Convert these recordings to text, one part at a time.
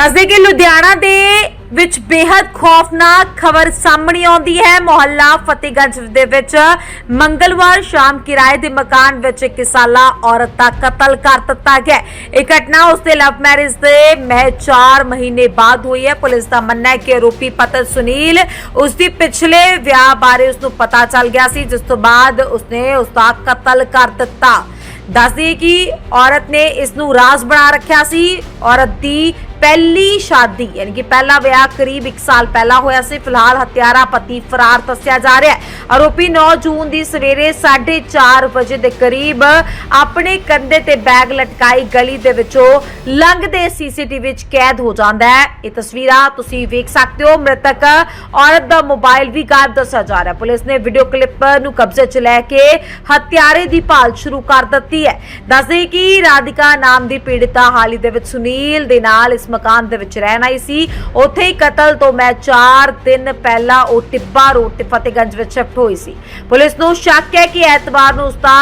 ਦੱਸਦੇ ਕਿ ਲੁਧਿਆਣਾ ਦੇ ਵਿੱਚ ਬੇहद ਖੌਫਨਾਕ ਖਬਰ ਸਾਹਮਣੇ ਆਉਂਦੀ ਹੈ। ਮੁਹੱਲਾ ਫਤਿਹਗੰਜ ਦੇ ਵਿੱਚ ਮੰਗਲਵਾਰ ਸ਼ਾਮ ਕਿਰਾਏ ਦੇ ਮਕਾਨ ਵਿੱਚ ਇੱਕ ਸਾਲਾ ਔਰਤ ਦਾ ਕਤਲ ਕਰ ਦਿੱਤਾ ਗਿਆ ਇਹ ਘਟਨਾ ਉਸਦੇ ਲਵ ਮੈਰਿਜ ਦੇ ਮਹਿ 4 ਮਹੀਨੇ ਬਾਅਦ ਹੋਈ ਹੈ। ਪੁਲਿਸ ਦਾ ਮੰਨਣਾ ਹੈ ਕਿ ਆਰੋਪੀ ਪਤਨ ਸੁਨੀਲ ਉਸਦੀ ਪਿਛਲੇ ਵਿਆਹ ਬਾਰੇ ਉਸਨੂੰ ਪਤਾ ਚੱਲ ਗਿਆ ਸੀ, ਜਿਸ ਤੋਂ ਬਾਅਦ ਉਸਨੇ ਉਸਦਾ ਕਤਲ ਕਰ ਦਿੱਤਾ। ਦੱਸਦੀ ਕਿ ਔਰਤ ਨੇ ਇਸ ਨੂੰ ਰਾਜ਼ ਬਣਾ ਰੱਖਿਆ ਸੀ। ਔਰਤ ਦੀ ਪਹਿਲੀ ਸ਼ਾਦੀ, ਯਾਨੀ ਕਿ ਪਹਿਲਾ ਵਿਆਹ ਕਰੀਬ 1 ਸਾਲ ਪਹਿਲਾਂ ਹੋਇਆ ਸੀ। ਫਿਲਹਾਲ ਹਤਿਆਰਾ ਪਤੀ ਫਰਾਰ ਦੱਸਿਆ ਜਾ ਰਿਹਾ ਹੈ। ਆਰੋਪੀ 9 ਜੂਨ ਦੀ ਸਵੇਰੇ 4:30 ਵਜੇ ਦੇ ਕਰੀਬ ਆਪਣੇ ਕੰਧੇ ਤੇ ਬੈਗ ਲਟਕਾਈ ਗਲੀ ਦੇ ਵਿੱਚੋਂ ਲੰਘਦੇ ਸੀਸੀਟੀਵੀ ਵਿੱਚ ਕੈਦ ਹੋ ਜਾਂਦਾ ਹੈ। ਇਹ ਤਸਵੀਰਾਂ ਤੁਸੀਂ ਵੇਖ ਸਕਦੇ ਹੋ। ਮ੍ਰਿਤਕ ਔਰਤ ਦਾ ਮੋਬਾਈਲ ਵੀ ਗਾਇਬ ਦੱਸਿਆ ਜਾ ਰਿਹਾ ਪੁਲਿਸ ਨੇ ਵੀਡੀਓ ਕਲਿੱਪ ਨੂੰ ਕਬਜ਼ੇ 'ਚ ਲੈ ਕੇ ਹਤਿਆਰੇ ਦੀ ਭਾਲ ਸ਼ੁਰੂ ਕਰ ਦਿੱਤੀ ਹੈ। ਦੱਸਦੇ ਕਿ ਰਾਧਿਕਾ ਨਾਮ ਦੀ ਪੀੜਿਤਾ ਹਾਲ ਹੀ ਦੇ ਵਿੱਚ ਸੁਨੀਲ ਦੇ ਨਾਲ ਇਸ ਮਕਾਨ ਦੇ ਵਿੱਚ ਰਹਿਣ ਆਈ ਸੀ। ਉੱਥੇ ਹੀ ਕਤਲ ਤੋਂ ਮੈਂ 4 ਦਿਨ ਪਹਿਲਾਂ ਉਹ ਟਿੱਬਾ ਰੋਡ ਤੇ ਫਤਿਹਗੰਜ ਵਿੱਚ ਸ਼ਿਫਟ ਹੋਈ ਸੀ। ਪੁਲਿਸ ਨੂੰ ਸ਼ੱਕ ਹੈ ਕਿ ਐਤਵਾਰ ਨੂੰ ਉਸਦਾ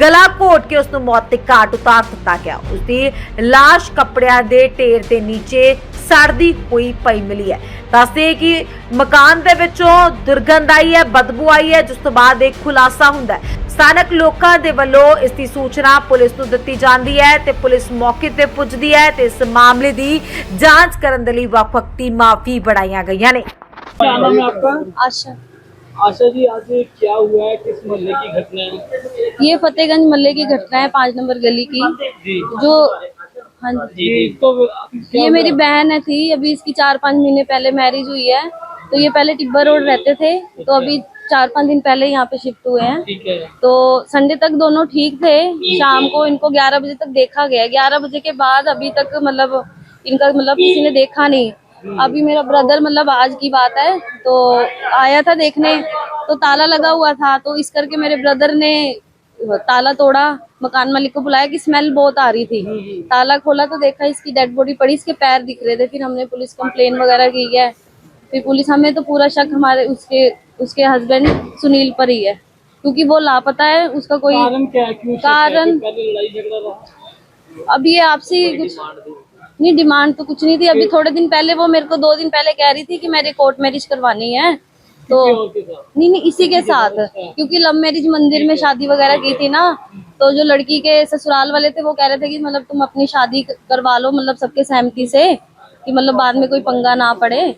ਗਲਾ ਘੋਟ ਕੇ ਉਸ ਨੂੰ ਮੌਤ ਦੇ ਘਾਟ ਉਤਾਰ ਦਿੱਤਾ ਗਿਆ। ਉਸਦੀ ਲਾਸ਼ ਕੱਪੜਿਆਂ ਦੇ ਢੇਰ ਦੇ ਨੀਚੇ ਸੜਦੀ ਹੋਈ ਪਈ ਮਿਲੀ ਹੈ। ਦੱਸਦੇ ਕਿ ਮਕਾਨ ਦੇ ਵਿੱਚੋਂ ਦੁਰਗੰਧ ਆਈ ਹੈ, ਬਦਬੂ ਆਈ ਹੈ, ਜਿਸ ਤੋਂ ਬਾਅਦ ਇੱਕ ਖੁਲਾਸਾ ਹੁੰਦਾ ਹੈ। ਸਥਾਨਕ ਲੋਕਾਂ ਦੇ ਵੱਲੋਂ ਇਸ ਦੀ ਸੂਚਨਾ ਪੁਲਿਸ ਨੂੰ ਦਿੱਤੀ ਜਾਂਦੀ ਹੈ ਤੇ ਪੁਲਿਸ ਮੌਕੇ ਤੇ ਪੁੱਜਦੀ ਹੈ ਤੇ ਇਸ ਮਾਮਲੇ ਦੀ ਜਾਂਚ ਕਰਨ ਦੇ ਲਈ ਵੱਖ-ਵੱਖ ਟੀਮਾਂ ਵੀ ਬਣਾਈਆਂ ਗਈਆਂ ਨੇ क्या नाम है आपका आशा आशा जी आज क्या हुआ है किस मोहल्ले की घटना है ये फतेहगंज मल्ले की घटना है पांच नंबर गली की जी जो हाँ जी जी तो क्या ये मेरी बहन है थी अभी इसकी चार पाँच महीने पहले मैरिज हुई है तो ये पहले टिब्बा रोड रहते थे तो अभी चार पाँच दिन पहले यहाँ पे शिफ्ट हुए हैं। ठीक है। तो संडे तक दोनों ठीक थे। शाम को इनको 11 बजे तक देखा गया। 11 बजे के बाद अभी तक मतलब इनका मतलब किसी ने देखा नहीं। अभी मेरा ब्रदर मतलब आज की बात है। तो आया था देखने तो ताला लगा हुआ था। तो इस करके मेरे ब्रदर ने ताला तोड़ा मकान मालिक को बुलाया कि स्मेल बहुत आ रही थी। ताला खोला तो देखा इसकी डेड बॉडी पड़ी इसके पैर दिख रहे थे। फिर हमने पुलिस कंप्लेन वगैरह की है। फिर पुलिस हमें तो पूरा शक हमारे उसके उसके हस्बैंड सुनील पर ही है। क्योंकि वो लापता है उसका कोई कारण क्या है? क्यों कारण- अब ये आपसी कुछ नहीं। डिमांड तो कुछ नहीं थी। अभी थोड़े दिन पहले वो मेरे को दो दिन पहले कह रही थी कि मेरे कोर्ट मैरिज करवानी है। तो नहीं नहीं इसी के साथ। क्योंकि लव मैरिज मंदिर में शादी वगैरह की थी ना तो जो लड़की के ससुराल वाले थे वो कह रहे थे कि मतलब तुम अपनी शादी करवा लो मतलब सबके सहमति से कि मतलब बाद में कोई पंगा ना पड़े।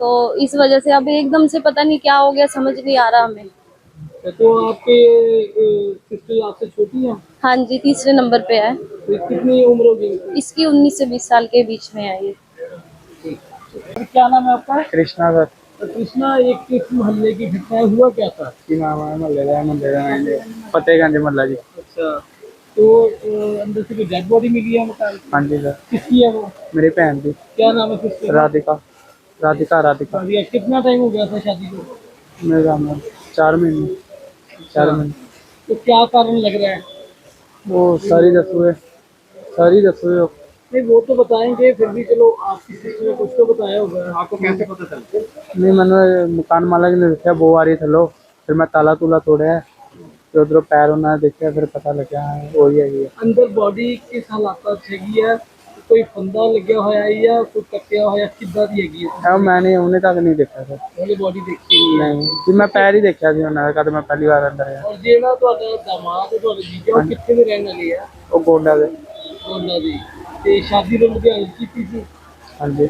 तो इस वजह से अब एकदम से पता नहीं क्या हो गया समझ नहीं आ रहा हमें। तो आपके सिस्टर आपसे छोटी है? हाँ जी तीसरे नंबर पे है। तो कितनी उम्र होगी? इसकी उन्नीस से बीस साल के बीच में है ये। क्या नाम है आपका? कृष्णा सर। तो कृष्णा एक किस मोहल्ले की घटना हुआ क्या था? की नाम है मोहल्ले मोहल्ले फतेहगंज मोहल्ला जी। अच्छा तो अंदर से कोई डेड बॉडी मिली है हाँ जी सर। किसकी है वो? मेरी बहन की क्या नाम है राधिका। राधिका राधिका। अभी कितना टाइम हो गया था शादी को? मेरा मैं चार महीने चार हाँ। महीने। तो क्या कारण लग रहा है? वो सारी तस्वीरें सारी तस्वीरें नहीं वो तो बताएँगे फिर भी चलो आप कुछ तो बताया होगा। आपको कैसे पता चलता नहीं मैंने मकान मालक ने देखा वो आ रही थे लोग फिर मैं ताला तूला तोड़ा है फिर उधर पैर होना देखा फिर पता लगा और हाँ, अंदर बॉडी किस हालात है? ਕੋਈ ਫੰਦਾ ਲੱਗਿਆ ਹੋਇਆ ਹੈ ਜਾਂ ਕੋਈ ਕੱਟਿਆ ਹੋਇਆ ਕਿੱਦਾਂ ਦੀ ਹੈਗੀ ਹੈ? ਇਹ ਮੈਂ ਨਹੀਂ ਉਹਨੇ ਤੱਕ ਨਹੀਂ ਦੇਖਿਆ ਸਰ। ਉਹਨੇ ਬੋਡੀ ਦੇਖੀ ਨਹੀਂ ਹੈ? ਨਹੀਂ ਜੀ ਮੈਂ ਪੈਰ ਹੀ ਦੇਖਿਆ ਸੀ ਉਹਨਾਂ ਦਾ ਕਦ ਮੈਂ ਪਹਿਲੀ ਵਾਰ ਅੰਦਰ ਆਇਆ। ਔਰ ਜਿਹੜਾ ਤੁਹਾਡਾ ਦਾਮਾਦ ਤੁਹਾਡੇ ਜੀਜਾ ਉਹ ਕਿੱਥੇ ਦੇ ਰਹਿਣ ਵਾਲੇ ਆ? ਉਹ ਗੋਂਡਾ ਦੇ। ਉਹਨਾਂ ਦੀ। ਤੇ ਸ਼ਾਦੀ ਦੇ ਲੁਧਿਆਣੇ 'ਚ ਕੀਤੀ ਸੀ? ਹਾਂਜੀ।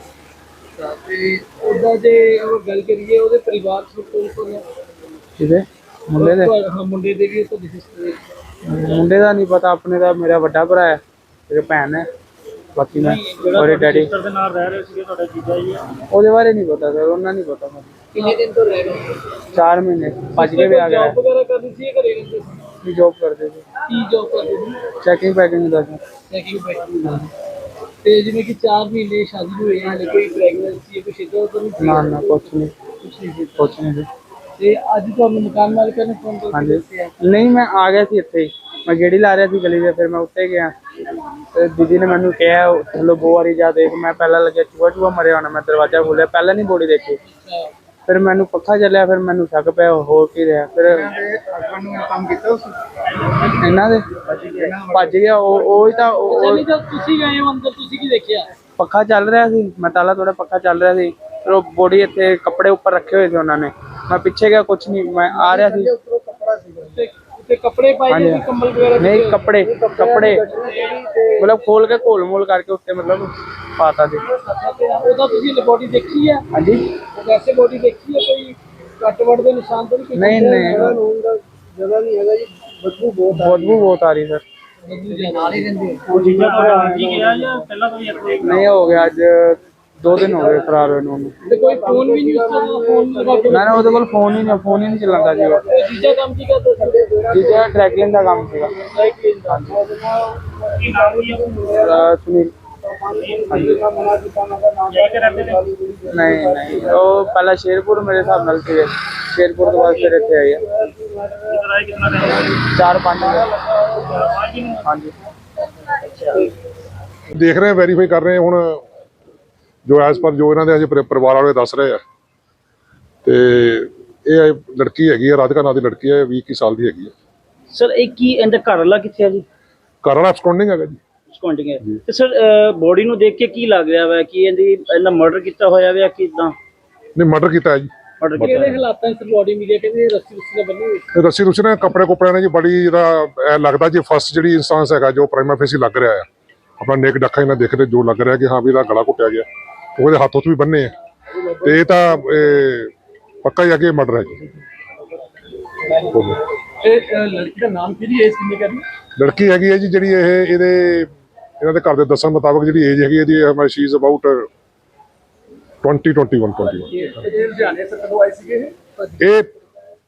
ਤਾਂ ਤੇ ਉਹਦਾ ਜੇ ਉਹ ਗੱਲ ਕਰੀਏ ਉਹਦੇ ਪਰਿਵਾਰ 'ਚ ਕੌਣ ਕੌਣ ਹੈ? ਕਿਹਦੇ? ਮੁੰਡੇ ਦੇ? ਤੁਹਾਡੇ- ਹਾਂ ਮੁੰਡੇ ਦੇ ਵੀ ਤੁਹਾਡੀ ਸਿਸਟਰ ਮੁੰਡੇ ਦਾ ਨਹੀਂ ਪਤਾ ਆਪਣੇ ਦਾ ਮੇਰਾ ਵੱਡਾ ਭਰਾ ਹੈ ਮੇਰੇ ਭੈਣ ਹੈ। ਬਾਕੀ ਮੈਂ ਔਰੇ ਡੈਡੀ ਦੇ ਨਾਲ ਰਹਿ ਰਹੇ ਸੀਗੇ ਤੁਹਾਡਾ ਜੀਜਾ ਜੀ ਉਹਦੇ ਬਾਰੇ ਨਹੀਂ ਪਤਾ ਸਰ ਉਹਨਾਂ ਨਹੀਂ ਪਤਾ ਮੈਨੂੰ। ਕਿੰਨੇ ਦਿਨ ਤੋਂ ਰਹਿ ਰਹੇ ਹੋ? 4 ਮਹੀਨੇ ਭੱਜ ਕੇ ਵੀ ਆ ਗਿਆ। ਜੌਬ ਵਗੈਰਾ ਕਰਨੀ ਸੀ ਜਾਂ ਘਰੇ ਰਹਿੰਦੇ ਸੀ? ਵੀ ਜੋਬ ਕਰਦੇ ਸੀ? ਕੀ ਜੌਬ ਕਰਦੇ ਸੀ? ਚੈਕਿੰਗ ਪੈਕਿੰਗ ਦਾ ਸੀ। ਚੈਕਿੰਗ ਪੈਕਿੰਗ ਤੇ ਜਿਵੇਂ ਕਿ 4 ਮਹੀਨੇ ਸ਼ਾਦੀ ਨੂੰ ਹੋਏ ਹਾਲੇ ਕੋਈ ਪ੍ਰੈਗਨੈਂਸੀ ਕੁਛ ਇਦਾਂ ਤਾਂ ਨਹੀਂ ਸੀ? ਨਾ ਨਾ ਕੁਛ ਨਹੀਂ। ਕੁਛ ਨਹੀਂ ਸੀ। ਕੁਛ ਨਹੀਂ ਸੀ। ਤੇ ਅੱਜ ਤੁਹਾਨੂੰ ਮਕਾਨ ਮਾਲਕਾਂ ਨੇ ਫੋਨ ਕਰਕੇ ਹਾਂਜੀ। ਦੱਸਿਆ ਨਹੀਂ ਮੈਂ ਆ ਗਿਆ ਸੀ ਇੱਥੇ ਹੀ। ਮੈਂ ਗੇੜੀ ਲਾ ਰਿਹਾ ਸੀ ਗਲੀ ਦੇ ਫਿਰ ਮੈਂ ਉੱਤੇ ਗਿਆ। ਤੇ ਦੀਦੀ ਨੇ ਮੈਨੂੰ ਕਿਹਾ ਚਲੋ ਬੋ ਵਾਰੀ ਜਾ ਦੇਖ ਮੈਂ ਪਹਿਲਾਂ ਲੱਗਿਆ ਚੂਹਾ ਚੂਹਾ ਮਰਿਆ ਹੋਣਾ ਮੈਂ ਦਰਵਾਜ਼ਾ ਖੋਲ੍ਹਿਆ ਪਹਿਲਾਂ ਨਹੀਂ ਬੋਡੀ ਦੇਖੀ। ਫਿਰ ਮੈਨੂੰ ਪੱਖਾ ਚੱਲਿਆ ਫਿਰ ਮੈਨੂੰ ਸ਼ੱਕ ਪਿਆ ਹੋ ਕੀ ਰਿਹਾ ਫਿਰ ਇਹਨਾਂ ਦੇ ਭੱਜ ਗਿਆ ਉਹ ਉਹ ਹੀ ਤਾਂ ਉਹ- ਤੁਸੀਂ ਗਏ ਹੋ ਅੰਦਰ ਤੁਸੀਂ ਕੀ ਦੇਖਿਆ? ਪੱਖਾ ਚੱਲ ਰਿਹਾ ਸੀ ਮੈਂ ਤਾਲਾ ਥੋੜਾ ਪੱਖਾ ਚੱਲ ਰਿਹਾ ਸੀ ਫਿਰ ਉਹ ਬੋਡੀ ਇੱਥੇ ਕੱਪੜੇ ਉੱਪਰ ਰੱਖੇ ਹੋਏ ਸੀ ਉਹਨਾਂ ਨੇ। ਮੈਂ ਪਿੱਛੇ ਗਿਆ ਕੁਝ ਨਹੀਂ ਮੈਂ ਆ ਰਿਹਾ ਸੀ। ਤੇ ਕੱਪੜੇ ਪਾਏ ਹਾਂਜੀ। ਸੀ ਕੰਬਲ ਵਗੈਰਾ ਨਹੀਂ ਕੱਪੜੇ ਕੱਪੜੇ। ਮਤਲਬ ਖੋਲ ਕੇ ਘੋਲ ਮੋਲ ਕਰਕੇ ਉੱਤੇ ਮਤਲਬ ਪਾਤਾ ਸੀ। ਤੇ ਉਹਦਾ ਤੁਸੀਂ ਬੋਡੀ ਦੇਖੀ ਹੈ ਹਾਂਜੀ। ਉਹ ਵੈਸੇ ਬੋਡੀ ਦੇਖੀ ਹੈ ਕੋਈ ਕੱਟ ਵੱਟ ਦੇ ਨਿਸ਼ਾਨ ਤਾਂ ਨਹੀਂ ਨਹੀਂ ਨਹੀਂ। ਜਗ੍ਹਾ ਨਹੀਂ ਹੈਗਾ ਜੀ ਬਦਬੂ ਬਹੁਤ ਬਦਬੂ ਬਹੁਤ ਆ ਰਹੀ ਸਰ। ਨਾਲ ਹੀ। ਰਹਿੰਦੇ ਉਹ ਚੀਜ਼ਾਂ ਜੀ ਗਿਆ ਜਾਂ ਪਹਿਲਾਂ ਤੋਂ ਹੀ ਨਹੀਂ ਹੋ ਗਿਆ ਅੱਜ ਦੋ ਦਿਨ ਹੋ ਗਏ ਫਰਾਰ ਹੋਏ ਨੂੰ। ਉਹਨੂੰ। ਤੇ ਕੋਈ ਫੋਨ ਵੀ ਨਹੀਂ ਉਸਦਾ ਫੋਨ ਲਗਾ ਕੇ ਨਾ ਨਾ ਉਹਦੇ ਕੋਲ ਫੋਨ ਹੀ ਨਹੀਂ ਫੋਨ ਹੀ ਨਹੀਂ ਚੱਲਦਾ ਸੀ ਉਹ। ਜੀਜਾ ਕੰਮ ਕੀ ਕਰਦਾ ਸੀ? ਜਿਹੜਾ ਟਰੈਕਲਿੰਗ ਦਾ ਕੰਮ ਸੀਗਾ। ਅਹ ਸੁਨੀਲ ਹਾਂਜੀ। ਨਹੀਂ ਨਹੀਂ ਉਹ ਪਹਿਲਾਂ ਸ਼ੇਰਪੁਰ ਮੇਰੇ ਹਿਸਾਬ ਨਾਲ ਸੀਗੇ। ਸ਼ੇਰਪੁਰ ਤੋਂ ਬਾਅਦ ਫਿਰ ਇੱਥੇ ਆਏ ਆ। ਚਾਰ ਪੰਜ। ਹਾਂਜੀ। ਦੇਖ ਰਹੇ ਹਾਂ ਵੈਰੀਫਾਈ ਕਰ ਰਹੇ ਹਾਂ ਹੁਣ ਜੋ ਐਸ ਪਰ ਜੋ ਇਹਨਾਂ ਦੇ ਅਜੇ ਪਰਿ- ਪਰਿਵਾਰ ਵਾਲੇ ਦੱਸ ਰਹੇ ਆ। ਤੇ ਇਹ ਲੜਕੀ ਹੈਗੀ ਹੈ ਰਾਧਿਕਾ ਨਾਂ ਦੀ ਲੜਕੀ ਹੈ 20 ਕੁ ਸਾਲ ਦੀ ਹੈਗੀ ਹੈ ਸਰ ਇਹ ਕੀ ਇਹਦਾ ਘਰ ਵਾਲਾ ਕਿੱਥੇ ਆ ਜੀ? ਘਰ ਵਾਲਾ absconding ਹੈਗਾ ਜੀ। ਸਕਾਉਂਟਿੰਗ ਹੈ। ਤੇ ਸਰ ਬੋਡੀ ਨੂੰ ਦੇਖ ਕੇ ਕੀ ਲੱਗ ਰਿਹਾ ਵਾ ਕਿ ਇਹਦੀ ਇਹਦਾ ਮਰਡਰ ਕੀਤਾ ਹੋਇਆ ਵਾ ਕਿਦਾਂ? ਨਹੀਂ ਮਰਡਰ ਕੀਤਾ ਹੈ ਜੀ। ਮਰਡਰ ਕੀਤਾ ਕਿਹੜੇ ਹਾਲਾਤਾਂ 'ਚ ਬੋਡੀ ਮਿਲੀ ਕਹਿੰਦੇ ਰੱਸੀ ਰੁੱਸੀ ਨਾਲ ਬੰਨੀ ਰੱਸੀ ਰੁੱਸੀ ਨੇ ਕੱਪੜੇ ਕੁਪੜਿਆਂ ਨੇ ਜੀ ਬੜੀ ਜਿਹੜਾ ਲੱਗਦਾ ਜੀ ਫਸਟ ਜਿਹੜੀ ਇਨਸਾਂਸ ਹੈਗਾ ਜੋ ਪ੍ਰਾਈਮਾ ਫੇਸੀ ਲੱਗ ਰਿਹਾ ਆ। ਆਪਣਾ ਨੇਕ ਡੱਖਾ ਇਹਨਾਂ ਦੇਖ ਰਹੇ ਜੋ ਲੱਗ ਰਿਹਾ ਕਿ ਹਾਂ ਵੀ ਇਹਦਾ ਗਲਾ ਘੁੱਟਿਆ ਗਿਆ। ਉਹਦੇ ਹੱਥ ਉੱਤ ਵੀ ਬੰਨੇ ਆ। ਤੇ ਇਹ ਤਾਂ ਇਹ ਪੱਕਾ ਹੀ ਅੱਗੇ ਮਰਡਰ ਹੈ ਜੀ। ਇਹ ਅ, ਲੜਕੀ ਦਾ ਨਾਮ ਕੀ ਹੈ ਇਸ ਕਿੰਨੇ ਕਰੀ ਲੜਕੀ ਹੈਗੀ ਹੈ ਜੀ ਜਿਹੜੀ ਇਹ ਇਹਦੇ ਇਹਨਾਂ ਦੇ ਘਰ ਦੇ ਦੱਸਣ ਮੁਤਾਬਕ ਜਿਹੜੀ ਏਜ ਹੈਗੀ ਇਹਦੀ ਹਮਾਰੀ ਸ਼ੀ ਇਜ਼ ਅਬਾਊਟ 20 21 21 ਇਹ ਲੁਧਿਆਣੇ ਤੋਂ ਕਦੋਂ ਆਏ ਸੀਗੇ ਇਹ? ਇਹ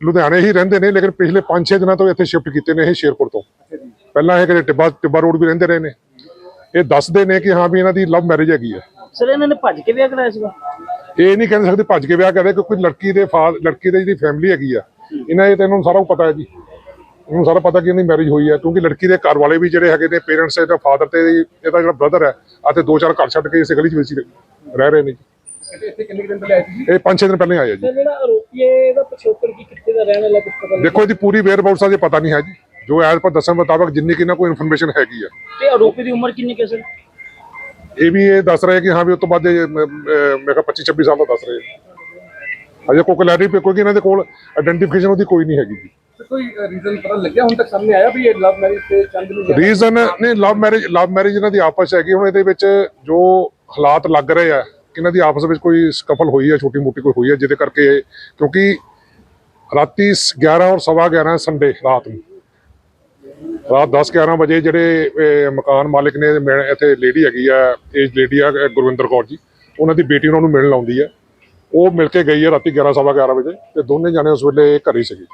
ਲੁਧਿਆਣੇ ਹੀ ਰਹਿੰਦੇ ਨੇ ਲੇਕਿਨ ਪਿਛਲੇ 5-6 ਦਿਨਾਂ ਤੋਂ ਇੱਥੇ ਸ਼ਿਫਟ ਕੀਤੇ ਨੇ ਇਹ ਸ਼ੇਰਪੁਰ ਤੋਂ। ਪਹਿਲਾਂ ਇਹ ਕਿਤੇ ਟਿੱਬਾ ਟਿੱਬਾ ਰੋਡ ਵੀ ਰਹਿੰਦੇ ਰਹੇ ਨੇ। ਇਹ ਦੱਸਦੇ ਨੇ ਕਿ ਹਾਂ ਵੀ ਇਹਨਾਂ ਦੀ ਲਵ ਮੈਰਿਜ ਹੈਗੀ ਹੈ। ਸਰ ਇਹਨਾਂ ਨੇ ਭੱਜ ਕੇ ਵਿਆਹ ਕਰਾਇਆ ਸੀਗਾ? ਇਹ ਨਹੀਂ ਕਹਿੰਦੇ ਸਕਦੇ ਭੱਜ ਕੇ ਵਿਆਹ ਕਰਦੇ ਕਿਉਂਕਿ ਲੜਕੀ ਦੇ ਫਾਦਰ ਲੜਕੀ ਦੀ ਜਿਹੜੀ ਫੈਮਿਲੀ ਹੈਗੀ ਆ ਇਹਨਾਂ ਇਹ ਤਾਂ ਇਹਨਾਂ ਨੂੰ ਸਾਰਾ ਪਤਾ ਹੈ ਜੀ। ਇਹਨੂੰ ਸਾਰਾ ਪਤਾ ਕਿ ਇਹਦੀ ਮੈਰਿਜ ਹੋਈ ਹੈ ਕਿਉਂਕਿ ਲੜਕੀ ਦੇ ਘਰ ਵਾਲੇ ਵੀ ਜਿਹੜੇ ਹੈਗੇ ਨੇ ਪੇਰੈਂਟਸ ਇਹਦਾ ਫਾਦਰ ਤੇ ਇਹਦਾ ਜਿਹੜਾ ਬ੍ਰਦਰ ਹੈ ਅਤੇ ਦੋ ਚਾਰ ਘਰ ਛੱਡ ਕੇ ਇਸੇ ਗਲੀ 'ਚ ਵਿੱਚ ਰਹਿ ਰਹੇ ਨੇ ਜੀ। ਇਹ ਪੰਜ ਛੇ ਦਿਨ ਪਹਿਲਾਂ ਹੀ ਆਏ ਆ ਜੀ ਜਿਹੜਾ ਆਰੋਪੀ ਹੈ ਇਹਦਾ ਪਿਛੋਕੜ ਕੀ ਕਿੱਥੇ ਦਾ ਰਹਿਣ ਵਾਲਾ ਕੁਝ ਪਤਾ ਨਹੀਂ ਦੇਖੋ ਇਹਦੀ ਪੂਰੀ ਵੇਅਰ ਅਬਾਊਟਸ ਅਜੇ ਪਤਾ ਨਹੀਂ ਹੈ ਜੀ। ਜੋ ਐਜ਼ ਪਰ ਦੱਸਣ ਮੁਤਾਬਕ ਜਿੰਨੀ ਕਿ ਨਾ ਕੋਈ ਇਨਫੋਰਮੇਸ਼ਨ ਹੈਗੀ ਆ। ਤੇ ਆਰੋਪੀ ਦੀ ਉਮਰ ਕਿੰਨੀ ਕਿ ਸਰ? ਇਹ ਵੀ ਇਹ ਦੱਸ ਰਹੇ ਕਿ ਹਾਂ ਵੀ ਉਸ ਤੋਂ ਬਾਅਦ ਇਹ, ਮ- ਅਹ, ਮੈਂ ਕਿਹਾ 25 26 ਸਾਲ ਦਾ ਦੱਸ ਰਹੇ ਅਜੇ ਕੋਈ ਕਲੈਰਿਟੀ ਪੇ ਕੋਈ ਇਹਨਾਂ ਦੇ ਕੋਲ ਆਇਡੈਂਟੀਫਿਕੇਸ਼ਨ ਉਹਦੀ ਕੋਈ ਨਹੀਂ ਹੈਗੀ ਜੀ। ਕੋਈ ਰੀਜ਼ਨ ਪਤਾ ਲੱਗਿਆ ਹੁਣ ਤੱਕ ਸਾਹਮਣੇ ਆਇਆ ਵੀ ਇਹ ਲਵ ਮੈਰਿਜ ਤੇ ਚੰਦ ਨੂੰ ਰੀਜ਼ਨ ਨਹੀਂ ਲਵ ਮੈਰਿਜ ਲਵ ਮੈਰਿਜ ਇਹਨਾਂ ਦੀ ਆਪਸ 'ਚ ਹੈਗੀ। ਹੁਣ ਇਹਦੇ ਵਿੱਚ ਜੋ ਹਾਲਾਤ ਲੱਗ ਰਹੇ ਆ ਕਿ ਇਹਨਾਂ ਦੀ ਆਪਸ ਵਿੱਚ ਕੋਈ ਸਕਫਲ ਹੋਈ ਹੈ ਛੋਟੀ ਮੋਟੀ ਕੋਈ ਹੋਈ ਹੈ ਜਿਹਦੇ ਕਰਕੇ ਕਿਉਂਕਿ ਰਾਤੀ 11 ਔਰ ਸਵਾ 11 ਸੰਡੇ ਰਾਤ ਨੂੰ। ਰਾਤ 10 11 ਵਜੇ ਜਿਹੜੇ ਮਕਾਨ ਮਾਲਕ ਨੇ ਮੈਂ- ਇੱਥੇ ਲੇਡੀ ਹੈਗੀ ਆ ਏਜ ਲੇਡੀ ਆ ਗੁਰਵਿੰਦਰ ਕੌਰ ਜੀ। ਉਹਨਾਂ ਦੀ ਬੇਟੀ ਉਹਨਾਂ ਨੂੰ ਮਿਲਣ ਆਉਂਦੀ ਹੈ ਉਹ ਮਿਲ ਕੇ ਗਈ ਹੈ ਰਾਤੀ 11 ਸਵਾ 11 ਵਜੇ ਤੇ ਦੋਨੇ ਜਾਣੇ ਉਸ ਵੇਲੇ ਘਰੇ ਹੀ ਸੀਗੇ।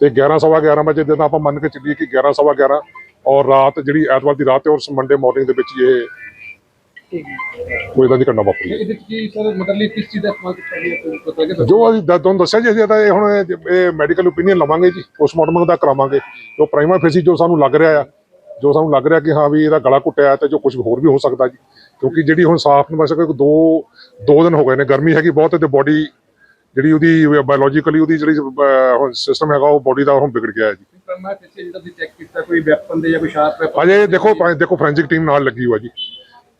ਤੇ 11 ਸਵਾ 11 ਵਜੇ ਜਦੋਂ ਆਪਾਂ ਮੰਨ ਕੇ ਚੱਲੀਏ ਕਿ 11 ਸਵਾ 11 ਔਰ ਰਾਤ ਜਿਹੜੀ ਐਤਵਾਰ ਦੀ ਰਾਤ ਤੇ ਔਰ ਮੰਡੇ ਮਾਰਨਿੰਗ ਦੇ ਵਿੱਚ ਹੀ ਇਹ ਕੋਈ ਇਦਾਂ ਦੀ ਘਟਨਾ ਵਾਪਰੀ। ਹੈ। ਇਹਦੇ ਚ ਕੀ ਸਰ ਮਤਲਬ ਕਿਸ ਚੀਜ਼ ਦਾ ਇਸਤੇਮਾਲ ਕੀਤਾ ਗਿਆ ਤੁਹਾਨੂੰ ਪਤਾ ਲੱਗੇ ਜੋ ਅਸੀਂ ਦ- ਤੁਹਾਨੂੰ ਦੱਸਿਆ ਜੀ ਅਸੀਂ ਤਾਂ ਇਹ ਹੁਣ ਇਹ ਮੈਡੀਕਲ ਓਪੀਨੀਅਨ ਲਵਾਂਗੇ ਜੀ ਪੋਸਟਮਾਰਟਮ ਦਾ ਕਰਾਵਾਂਗੇ। ਜੋ ਪ੍ਰਾਈਮਾ ਫੇਸੀ ਜੋ ਸਾਨੂੰ ਲੱਗ ਰਿਹਾ ਆ ਜੋ ਸਾਨੂੰ ਲੱਗ ਰਿਹਾ ਕਿ ਹਾਂ ਵੀ ਇਹਦਾ ਗਲਾ ਘੁੱਟਿਆ ਹੈ ਤੇ ਜੋ ਕੁਝ ਹੋਰ ਵੀ ਹੋ ਸਕਦਾ ਜੀ। ਕਿਉਂਕਿ ਜਿਹੜੀ ਹੁਣ ਸਾਫ਼ ਨੂੰ ਬਸ ਕੋਈ ਦੋ ਦੋ ਦਿਨ ਹੋ ਗਏ ਨੇ ਗਰਮੀ ਹੈਗੀ ਬਹੁਤ ਤੇ ਬੋਡੀ ਜਿਹੜੀ ਉਹਦੀ ਬਾਇਓਲੋਜੀਕਲੀ ਉਹਦੀ ਜਿਹੜੀ ਅਹ, ਹੁਣ ਸਿਸਟਮ ਹੈਗਾ ਉਹ ਬੋਡੀ ਦਾ ਹੁਣ ਵਿਗੜ ਗਿਆ ਹੈ ਜੀ। ਮੈਂ ਪਿੱਛੇ ਜਿਹੜਾ ਤੁਸੀਂ ਚੈੱਕ ਕੀਤਾ ਕੋਈ ਵੈਪਨ ਦੇ ਜਾਂ ਕੋਈ ਸ਼ਾਰਪ ਵੈਪਨ ਅਜੇ ਦੇਖੋ ਦੇਖੋ ਫੋਰੈਂਸਿਕ ਟੀਮ ਨਾਲ ਲੱਗੀ ਹੋਈ ਹੈ ਜੀ।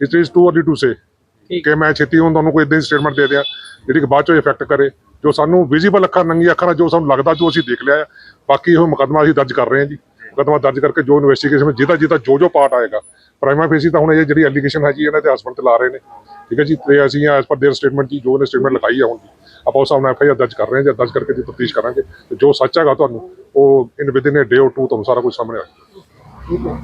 It is too early to say ਕਿ ਮੈਂ ਛੇਤੀ ਹੁਣ ਤੁਹਾਨੂੰ ਕੋਈ ਇਦਾਂ ਦੀ ਸਟੇਟਮੈਂਟ ਦੇ ਦਿਆਂ ਜਿਹੜੀ ਕਿ ਬਾਅਦ ਚੋਂ ਇਫੈਕਟ ਕਰੇ ਜੋ ਸਾਨੂੰ ਵਿਜ਼ੀਬਲ ਅੱਖਾਂ ਨੰਗੀ ਅੱਖਾਂ ਨਾਲ ਜੋ ਸਾਨੂੰ ਲੱਗਦਾ ਜੋ ਅਸੀਂ ਦੇਖ ਲਿਆ ਹੈ। ਬਾਕੀ ਉਹ ਮੁਕੱਦਮਾ ਅਸੀਂ ਦਰਜ ਕਰ ਰਹੇ ਹਾਂ ਜੀ ਮੁਕੱਦਮਾ ਦਰਜ ਕਰਕੇ ਜੋ ਇਨਵੈਸਟੀਗੇਸ਼ਨ ਵਿੱਚ ਜਿਹਦਾ ਜਿਹਦਾ ਜੋ ਜੋ ਪਾਰਟ ਆਏਗਾ ਪ੍ਰਾਈਮਾ ਫੇਸੀ ਤਾਂ ਹੁਣ ਇਹ ਜਿਹੜੀ ਐਲੀਗੇਸ਼ਨ ਹੈ ਜੀ ਇਹਨਾਂ ਦੇ ਹਸਬੰਦ ਤੇ ਲਾ ਰਹੇ ਨੇ ਠੀਕ ਹੈ ਜੀ ਤੇ ਅਸੀਂ ਐਸ ਪਰ देयर ਸਟੇਟਮੈਂਟ ਜੀ ਜੋ ਨੇ ਸਟੇਟਮੈਂਟ ਲਿਖਾਈ ਹੈ ਹੁਣ ਜੀ ਆਪਾਂ ਉਸ ਸਾਹਮਣੇ ਐਫਆਈਆਰ ਦਰਜ ਕਰ ਰਹੇ ਹਾਂ ਜਾਂ ਦਰਜ ਕਰਕੇ ਜੀ ਤਫਤੀਸ਼ ਕਰਾਂਗੇ ਤੇ ਜੋ ਸੱਚ ਹੈਗਾ ਤੁਹਾਨੂੰ ਉਹ in within a day or two ਤੁਹਾਨੂੰ ਸਾਰਾ ਕੁਝ ਸਾਹਮਣੇ ਆਏਗਾ